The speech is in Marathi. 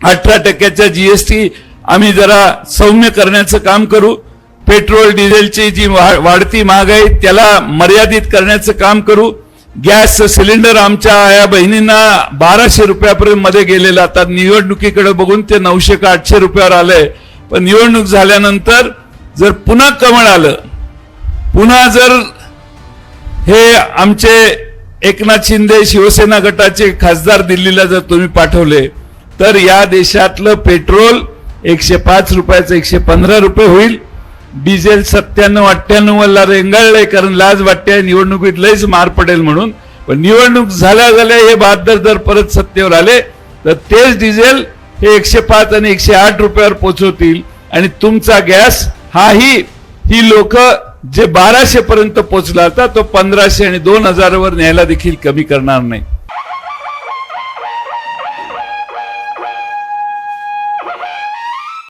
अठरा टक्क्याचा जीएसटी आम्ही जरा सौम्य करण्याचं काम करू. पेट्रोल डिझेलची जी वा- वाढती महागाई त्याला मर्यादित करण्याचं काम करू. गॅस सिलेंडर आमच्या या बहिणींना बाराशे रुपयापर्यंत मध्ये गेलेलं. आता निवडणुकीकडे बघून ते नऊशे का आठशे रुपयावर आलंय. पण निवडणूक झाल्यानंतर जर पुन्हा कमळ आलं पुन्हा जर हे आमचे एकनाथ शिंदे शिवसेना गटाचे खासदार दिल्लीला जर तुम्ही पाठवले तर या देशातलं पेट्रोल एकशे पाच रुपयाचं एकशे पंधरा रुपये होईल. डिझेल सत्त्याण्णव अठ्ठ्याण्णवला रेंगाळलंय कारण लाज वाटते निवडणुकीत लयच मार पडेल म्हणून. पण निवडणूक झाल्या झाल्या हे बहात्तर जर परत सत्तेवर आले. तर तेच डिझेल हे एकशे पाच आणि एकशे आठ रुपयावर पोचवतील. आणि तुमचा गॅस हाही ही लोक जे बाराशे पर्यंत पोचला होता तो पंधराशे आणि दोन हजारावर न्यायला देखील कमी करणार नाही.